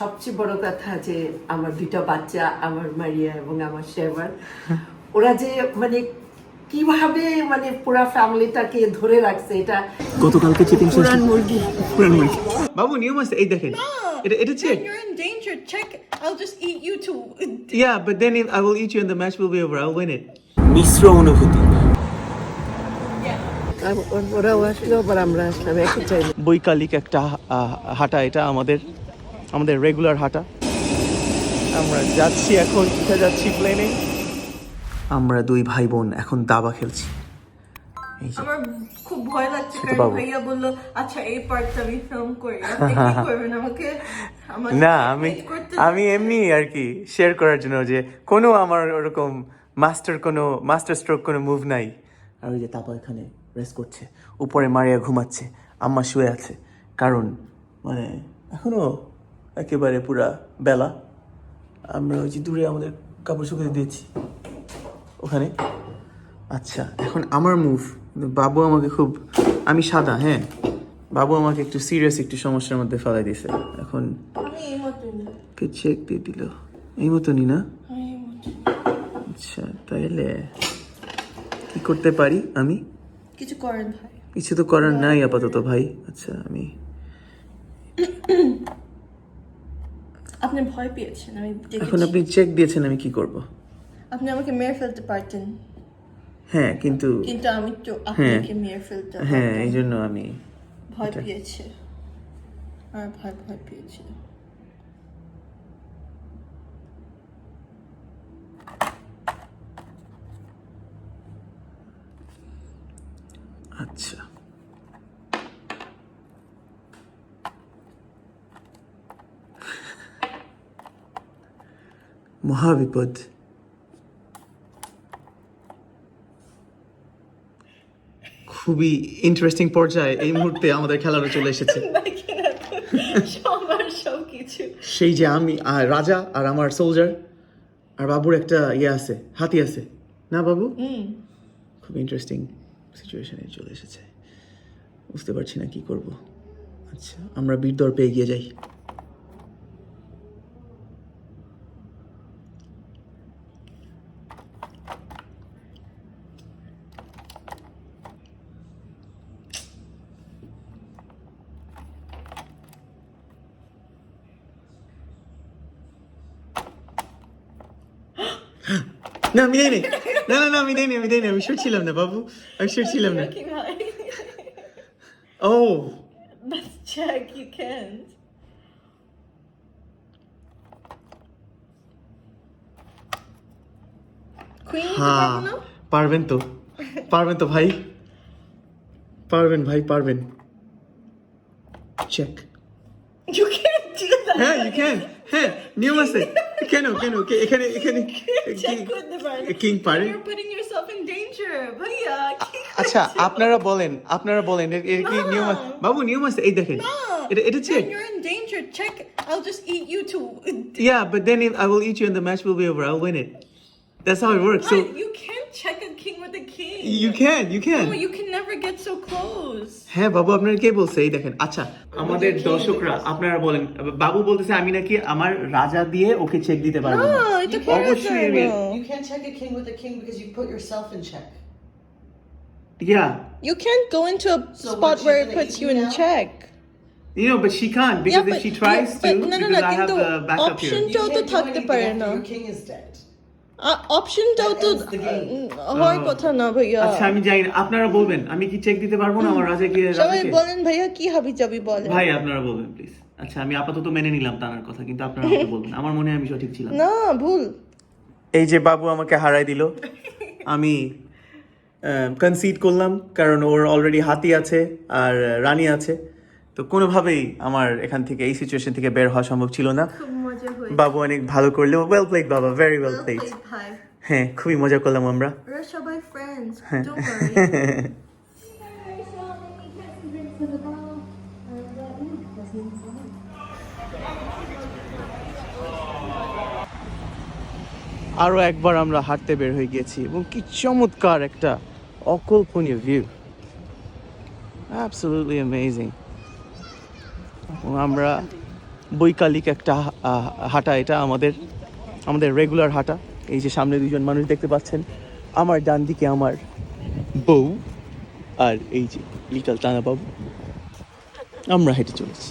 সবচেয়ে বড় কথা যে আমার দুইটা বাচ্চা আমার মারিয়া এবং আমার শেভার ওরা যে মানে কীভাবে মানে পুরা ফ্যামিলিটাকে ধরে রাখছে এটা গতকালকে চিকেন পুরান মুরগি বাবু নিয়ম আছে এই দেখেন এটা এটা check You're in danger. Check. I'll just eat you too. Yeah, but then if I will eat you and the match will be over. I'll win it. মিশ্র অনুভূতি ওরাও আসলো আবার আমরা আসলাম একই টাইমে বৈকালিক একটা হাঁটা এটা আমাদের আমাদের রেগুলার হাঁটা। আমরা যাচ্ছি এখন কোথায় যাচ্ছি প্লেনে আমরা দুই ভাই বোন এখন দাবা খেলছি। আমার খুব ভয় লাগছে সেটা কারণ ভাইয়া বলল আচ্ছা এই পার্টটা আমি ফিল্ম করি আপনি কি করবেন আমাকে? আমাকে না আমি আমি এমনি আর কি শেয়ার করার জন্য যে কোনো আমার ওরকম মাস্টার কোনো মাস্টার স্ট্রোক কোনো মুভ নাই। আর ওই যে তাপা এখানে রেস্ট করছে। উপরে মারিয়া ঘুমাচ্ছে। আম্মা শুয়ে আছে। কারণ মানে এখনও একেবারে পুরা বেলা। আমরা ওই যে দূরে আমাদের কাপড় শুকাতে দিয়েছি। ওখানে। আচ্ছা এখন আমার মুভ বাবু আমাকে খুব আমি সাদা হ্যাঁ? বাবু আমাকে একটু সিরিয়াস একটু সমস্যার মধ্যে ফেলাই দিয়েছে। এখন কে চেক দিয়ে দিল? এই মতনই না? আচ্ছা তাইলে কি করতে পারি আমি? কিছু করেন ভাই। কিছু তো করার নাই আপাতত ভাই। আচ্ছা আমি আপনি ভয় পেয়েছেন আমি এখন আপনি চেক দিয়েছেন আমি কি করব? আপনি আমাকে মেরে ফেলতে পারতেন। হ্যাঁ কিন্তু কিন্তু আমি তো আপনাকে মেরে ফেলতে হ্যাঁ এই জন্য আমি ভয় পেয়েছে। আর ভয় ভয় পেয়েছে আচ্ছা। মহাবিপদ। খুবই ইন্টারেস্টিং পর্যায়ে এই মুহূর্তে আমাদের খেলাটা চলে এসেছে। সেই যে আমি আর রাজা আর আমার সোলজার আর বাবুর একটা ইয়ে আছে হাতি আছে। না বাবু? খুব ইন্টারেস্টিং সিচুয়েশনে চলে এসেছে। বুঝতে পারছি না কি করব। আচ্ছা আমরা বীর দর্পে এগিয়ে যাই। না আমি দেয়নি না না না আমি দেয়নি আমি দেয়নি আমি শিওর ছিলাম না বাবু আমি শিওর ছিলাম না ও Let's check. You can't. হ্যাঁ পারবেন তো পারবেন তো ভাই পারবেন ভাই পারবেন check You can't do that. হ্যাঁ ইউ ক্যান হ্যাঁ নিয়ম আছে কেন কেন কে- এখানে এখানে Check করতে পারেন। কিং পারে You're putting yourself in danger. ভাইয়া, কি আচ্ছা করছো? আপনারা বলেন আপনারা বলেন এর এর কি নিয়ম আছে বাবু নিয়ম আছে এই দেখেন না। এটা এটা check You're in danger. Check. I'll just eat you too. Yeah, but then if I will eat you and the match will be over. I'll win it. That's how it works. So you can't check a king with a king. you can, you No, can. you can never get so close. হ্যাঁ বাবু আপনারা কে বলছে এই দেখেন আচ্ছা আমাদের দর্শকরা আপনারা বলেন বাবু বলতেছে আমি নাকি আমার রাজা দিয়ে ওকে চেক দিতে পারবো না। No, এটা করা অবশ্যই যায় আমি- না। You can't check a king with a king because you put yourself in check. Yeah, You can't go into a So spot what, she's where it gonna puts eat you you in now? check. you know, but she can't because if she tries yeah, to, but no, no, because no, I have কিন্তু the backup option here. টাও তো can't do থাকতে anything পারে after না Your king is dead. অপশনটাও তো. উম, হওয়ার কথা না ভাইয়া। আচ্ছা আমি জানি না আপনারা বলবেন আমি কি চেক দিতে পারব না? আমার রাজাকে সবাই রাজাকে বলেন ভাইয়া কি হাবি যাবি বলেন? ভাই আপনারা বলবেন প্লিজ আচ্ছা আমি আপাতত মেনে নিলাম তার কথা কিন্তু আপনারা আমাকে বলবেন। আমার মনে হয় আমি সঠিক ছিলাম। না ভুল। এই যে বাবু আমাকে হারাই দিল আমি কনসিড করলাম কারণ ওর অলরেডি হাতি আছে আর রানী আছে। তো কোনোভাবেই আমার এখান থেকে এই সিচুয়েশন থেকে বের হওয়া সম্ভব ছিল না। খুব মজা হয়েছে। বাবু অনেক ভালো করল। ওয়েল প্লেড বাবা ভেরি ওয়েল প্লেড হ্যাঁ খুবই মজা করলাম আমরা। সবাই ফ্রেন্ডস হ্যাঁ। আরও একবার আমরা হাঁটতে বের হয়ে গিয়েছি এবং কি চমৎকার একটা অকল্পনীয় ভিউ অ্যাবসলিউটলি অ্যামেজিং এবং আমরা বৈকালিক একটা হাঁটা, এটা আমাদের আমাদের রেগুলার হাঁটা। এই যে সামনে দুজন মানুষ দেখতে পাচ্ছেন, আমার ডান দিকে আমার বউ আর এই যে লিটল টানা বাবু আমরা হেঁটে চলেছি।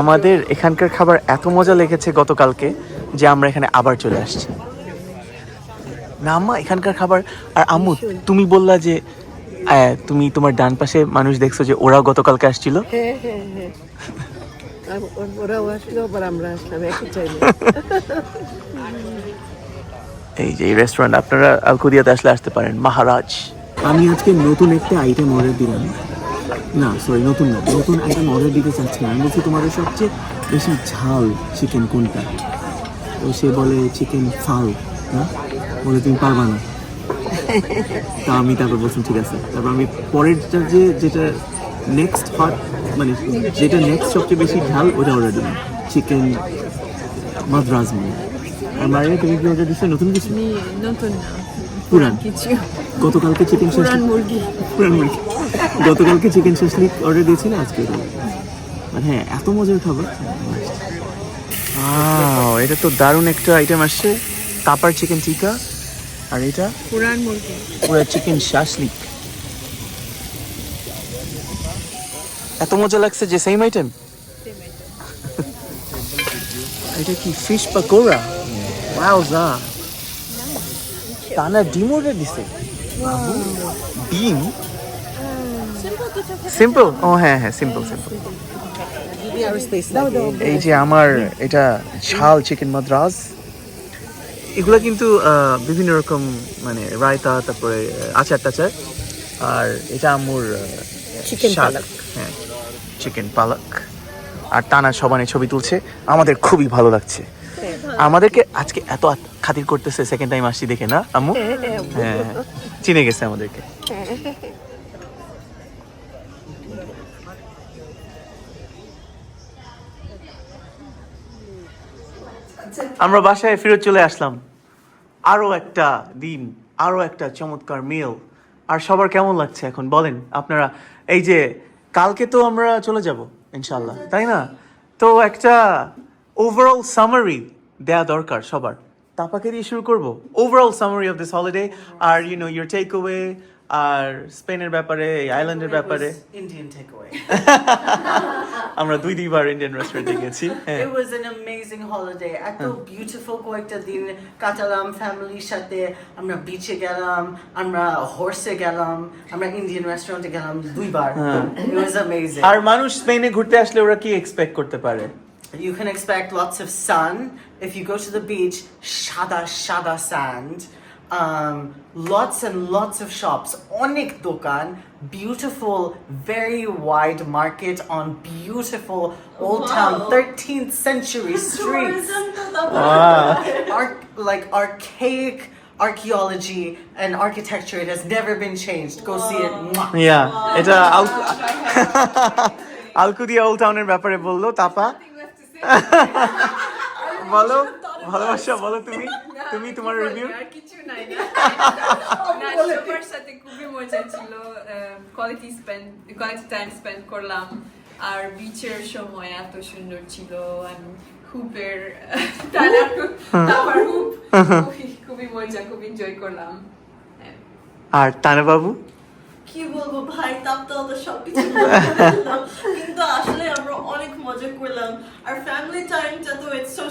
আমাদের এখানকার খাবার এত মজা লেগেছে গতকালকে যে আমরা এখানে আবার চলে আসছি। না, আম্মা, এখানকার খাবার, আর আম্মু, তুমি বললা যে তুমি তোমার ডান পাশে মানুষ দেখছ যে ওরাও গতকালকে আসছিল? হ্যাঁ হ্যাঁ হ্যাঁ। ওরাও আসলো আবার আমরা আসলাম একই টাইমে এই যে এই রেস্টুরেন্ট আপনারা আলকুদিয়াতে আসলে আসতে পারেন। মহারাজ। আমি আজকে নতুন একটা আইটেম অর্ডার দিলাম। না সরি নতুন না নতুন আইটেম অর্ডার দিতে চাচ্ছি আমি বলছি তোমাদের সবচেয়ে বেশি ঝাল চিকেন কোনটা? তো সে বলে চিকেন ফাল না বলে তুমি পারবা না। তা আমি তারপর বলছি ঠিক আছে। তারপর আমি পরেরটা যে যেটা নেক্সট হট মানে যেটা নেক্সট সবচেয়ে বেশি ঝাল ওটা অর্ডার দিলাম। চিকেন মাদ্রাজ মানে আর মারিয়া তুমি কি অর্ডার দিচ্ছ নতুন কিছু? নতুন পুরান। কিছু। গতকালকে চিকেন পুরান মুরগি। পুরান মুরগি। গতকালকে চিকেন শাসলিক অর্ডার দিয়েছিল আজকে আর হ্যাঁ এত মজার খাবার। আহ, এটা তো দারুণ একটা আইটেম আসছে। তাপার চিকেন টিকা আর এটা? পুরান মুরগি। পুরো চিকেন শাসলিক এত মজা লাগছে যে সেম আইটেম এটা কি ফিশ পাকোড়া ওয়াওজা টানা ডিম অর্ডার দিছে। ডিম সিম্পল ও হ্যাঁ হ্যাঁ সিম্পল সিম্পল এই যে আমার এটা ঝাল চিকেন মাদ্রাজ এগুলো কিন্তু বিভিন্ন রকম মানে রায়তা তারপরে আচার টাচার। আর এটা Chicken শাক। পালক। হ্যাঁ চিকেন পালক। আর টানা সবানে ছবি তুলছে। আমাদের খুবই ভালো লাগছে। আমাদেরকে আজকে এত খাতির করতেছে সেকেন্ড টাইম আসছি দেখে না আম্মু? হ্যাঁ চিনে গেছে আমাদেরকে। আমরা বাসায় ফেরত চলে আসলাম। আরও একটা দিন আরও একটা চমৎকার মেল আর সবার কেমন লাগছে এখন? বলেন, আপনারা, এই যে, কালকে তো আমরা চলে যাব ইনশাল্লাহ তাই না? তো একটা ওভারঅল সামারি দেয়া দরকার সবার। তাপাকে দিয়ে শুরু করব। Overall summary of this holiday R you know your takeaway আর স্পেনের ব্যাপারে আইল্যান্ডের ব্যাপারে takeaway. আমরা দুই দুইবার ইন্ডিয়ান রেস্টুরেন্টে গেছি হ্যাঁ It was an amazing holiday. এত beautiful কয়েকটা দিন কাটালাম ফ্যামিলির সাথে আমরা বিচে গেলাম আমরা হর্সে গেলাম আমরা ইন্ডিয়ান রেস্টুরেন্টে গেলাম দুইবার It was amazing. আর মানুষ স্পেনে ঘুরতে আসলে ওরা কি এক্সপেক্ট করতে পারে You can expect lots of sun. If you go to the beach, shada shada sand. Um, lots and lots of shops. Onik dokan, beautiful, very wide market on beautiful old town, 13th century streets. Arch- like archaic archaeology and architecture. It has never been changed. Go see it. Mwah. ইয়া এটা আল- আলকুদিয়া old টাউনের ব্যাপারে বললো তাপা বলো ভালোবাসা বলো তুমি। তুমি তোমার রিভিউ আর কিছু নাই না। না সবার সাথে খুবই মজা ছিল quality spend quality time spend করলাম। আর বিচের সময় এত সুন্দর ছিল আমি হুপের তারপর হুপ খুবই খুবই মজা খুব এনজয় করলাম। হ্যাঁ। আর তানা বাবু কি বলব ভাই তাপটাও তো সবকিছু বলে ফেললাম। কিন্তু আসলে আমরা অনেক মজা করলাম। আর ফ্যামিলি টাইমটা তো ইটস সো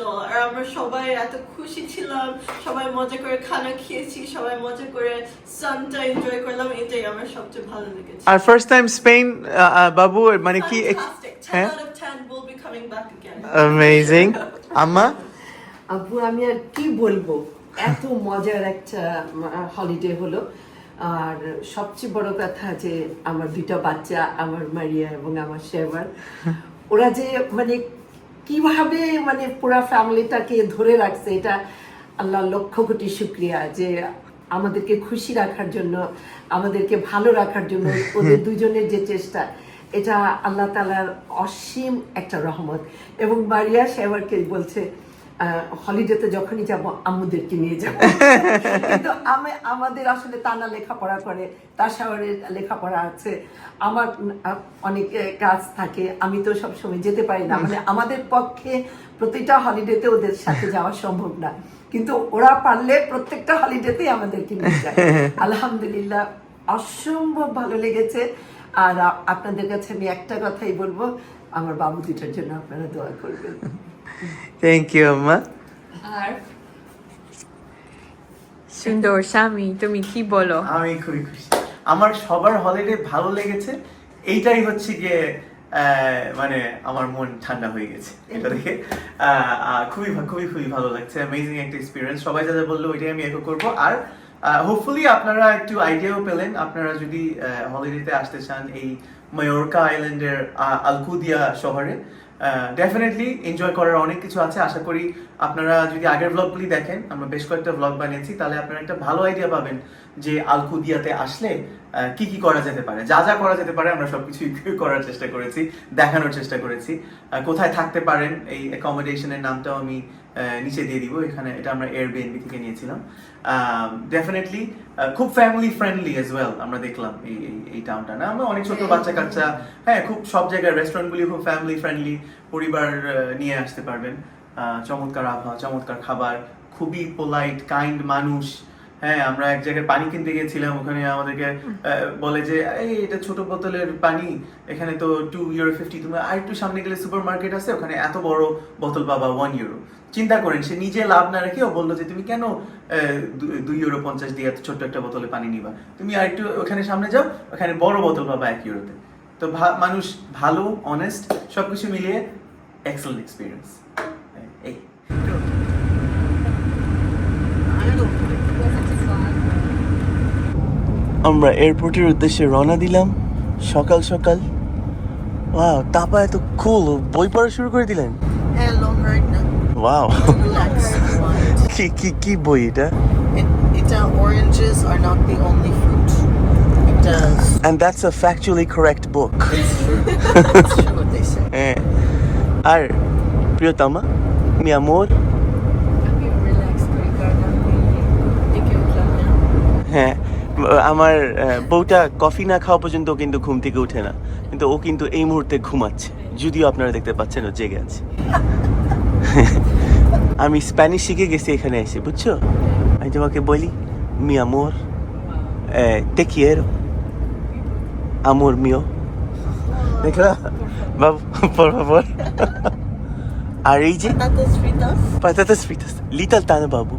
স্পেশাল আর আমরা সবাই এত খুশি ছিলাম সবাই মজা করে খানা খেয়েছি সবাই মজা করে সানটা এনজয় করলাম এটাই আমার সবচেয়ে ভালো লেগেছে। আর ফার্স্ট টাইম স্পেন বাবু মানে কি Fantastic. 10 হ্যাঁ out of 10 will be coming back again. Amazing আম্মা আপু আমি আর কি বলব? এত মজার একটা হলিডে হলো। আর সবচেয়ে বড় কথা যে আমার দুটো বাচ্চা আমার মারিয়া এবং আমার শেভার ওরা যে মানে কীভাবে মানে পুরা ফ্যামিলিটাকে ধরে রাখছে এটা আল্লাহ লক্ষ কোটি শুক্রিয়া যে আমাদেরকে খুশি রাখার জন্য আমাদেরকে ভালো রাখার জন্য ওদের দুজনের যে চেষ্টা এটা আল্লাহ তালার অসীম একটা রহমত। এবং মারিয়া সেবারকে বলছে হলিডেতে যখনই যাব আম্মুদেরকে নিয়ে যাব। কিন্তু আমি আমাদের আসলে তানা লেখাপড়া করে তার শহরে লেখাপড়া আছে। আমার অনেক কাজ থাকে। আমি তো সব সময় যেতে পারি না। মানে আমাদের পক্ষে প্রতিটা হলিডেতে ওদের সাথে যাওয়া সম্ভব না। কিন্তু ওরা পারলে প্রত্যেকটা হলিডেতেই আমাদেরকে নিয়ে যায়। আলহামদুলিল্লাহ অসম্ভব ভালো লেগেছে। আর আপনাদের কাছে আমি একটা কথাই বলব। আমার বাবু দুটার জন্য আপনারা দোয়া করবেন। থ্যাংক ইউ আম্মা আর সুন্দর স্বামী তুমি কি বলো? আমি খুবই খুশি। আমার সবার হলিডে ভালো লেগেছে। এইটাই হচ্ছে গিয়ে মানে আমার মন ঠান্ডা হয়ে গেছে। এটা দেখে খুবই খুবই খুবই ভালো লাগছে। অ্যামেজিং একটা এক্সপিরিয়েন্স সবাই যা যা বলল ওইটাই আমি একো করব। আর হোপফুলি আপনারা একটু আইডিয়াও পেলেন। আপনারা যদি হলিডেতে আসতে চান এই ময়োরকা আইল্যান্ডের আলকুদিয়া শহরে ডেফিনেটলি এনজয় করার অনেক কিছু আছে। আশা করি আপনারা যদি আগের ব্লগগুলি দেখেন, আমরা বেশ কয়েকটা ব্লগ বানিয়েছি, তাহলে আপনারা একটা ভালো আইডিয়া পাবেন যে আলকুদিয়াতে আসলে কি কি করা যেতে পারে। যা যা করা যেতে পারে, আমরা সবকিছু করার চেষ্টা করেছি, দেখানোর চেষ্টা করেছি। কোথায় থাকতে পারেন, এই অ্যাকোমোডেশনের নামটাও আমি নিচে দিয়ে দিব। এখানে এটা আমরা এয়ার বিএনবি থেকে নিয়েছিলাম। ডেফিনেটলি খুব ফ্যামিলি ফ্রেন্ডলি এজ ওয়েল আমরা দেখলাম এই এই- এই টাউনটা না? আমরা অনেক ছোট বাচ্চা কাচ্চা হ্যাঁ খুব সব জায়গায় রেস্টুরেন্টগুলি খুব ফ্যামিলি ফ্রেন্ডলি পরিবার নিয়ে আসতে পারবেন। চমৎকার আবহাওয়া চমৎকার খাবার খুবই পোলাইট কাইন্ড মানুষ। হ্যাঁ আমরা এক জায়গায় পানি কিনতে গেছিলাম ওখানে আমাদেরকে বলে যে এই এটা ছোট বোতলের পানি এখানে তো টু ইউরো ফিফটি তুমি আর একটু সামনে গেলে সুপার মার্কেট আছে ওখানে এত বড় বোতল পাবা ওয়ান ইউরো চিন্তা করেন সে নিজে লাভ না রেখে ও বলল যে তুমি কেন দুই ইউরো পঞ্চাশ দিয়ে এত ছোট্ট একটা বোতলে পানি নিবা? তুমি আর একটু ওখানে সামনে যাও ওখানে বড় বোতল পাবা এক ইউরোতে তো ভা- মানুষ ভালো অনেস্ট সবকিছু মিলিয়ে এক্সেলেন্ট এক্সপিরিয়েন্স এই। আমরা এয়ারপোর্টের উদ্দেশ্যে রওনা দিলাম। সকাল সকাল। ওয়াও তাপা এত কুল বই পড়া শুরু করে দিলেন? ওয়াও কি কি কি বই এটা? এটা oranges are not the only a factually correct book eh. আর প্রিয়তমা মি আমোর হ্যাঁ আমার বউটা কফি না খাওয়া পর্যন্ত ও কিন্তু ঘুম থেকে উঠে না। কিন্তু ও কিন্তু এই মুহূর্তে ঘুমাচ্ছে। যদিও আপনারা দেখতে পাচ্ছেন ও জেগে আছে। আমি স্প্যানিশ শিখে গেছি এখানে এসে বুঝছ? আমি তোমাকে বলি মি আমোর quiero. Amor mío. দেখলা? বাবু favor আর এই যে? পাতাতাস ফ্রিতাস লিটাল তানা বাবু।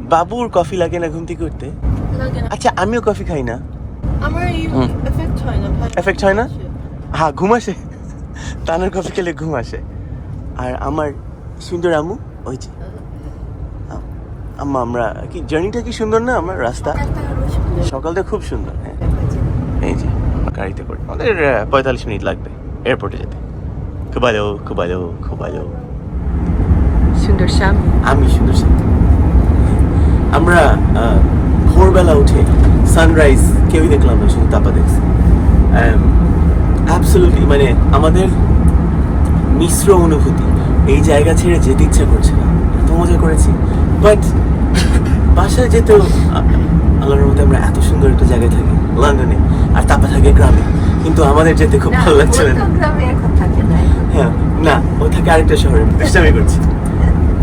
বাবুর কফি লাগে না ঘুম থেকে উঠতে। আচ্ছা আমিও কফি খাই না। আমার এই এফেক্ট হয় না এফেক্ট হয় না? হ্যাঁ ঘুম আসে। তানের কফি খেলে ঘুম আসে। আর আমার সুন্দর আম্মু ওই যে আম- আম্মা আমরা কি জার্নিটা কি সুন্দর না? আমার রাস্তা। সকালটা খুব সুন্দর হ্যাঁ। এই যে গাড়িতে করে আমাদের পঁয়তাল্লিশ মিনিট লাগবে এয়ারপোর্টে যেতে। খুব ভালো খুব ভালো খুব ভালো সুন্দর স্বামী। আমি সুন্দর শান্ত আমরা ভোরবেলা উঠে সানরাইজ কেউই দেখলাম না শুধু তাপা দেখছি। অ্যাবসলুটলি মানে আমাদের মিশ্র অনুভূতি এই জায়গা ছেড়ে যেতে ইচ্ছা করছে না। এত মজা করেছি। বাট বাসায় যেতেও আল্লাহর মধ্যে আমরা এত সুন্দর একটা জায়গায় থাকি লন্ডনে আর তাপা থাকে গ্রামে। কিন্তু আমাদের যেতে খুব ভালো লাগছে না। হ্যাঁ না ও থাকে আরেকটা শহরে দুষ্টামি করছি।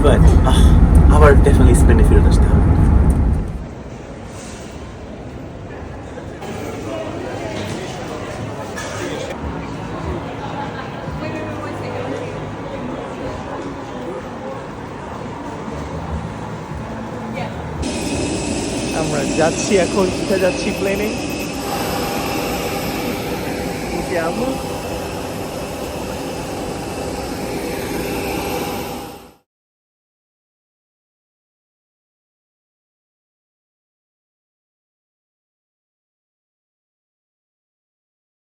বাট আবার ডেফিনেটলি স্পেন্ডে ফেরত আসতে হবে আমরা যাচ্ছি এখন কোথায় যাচ্ছি প্লেনে আম্মু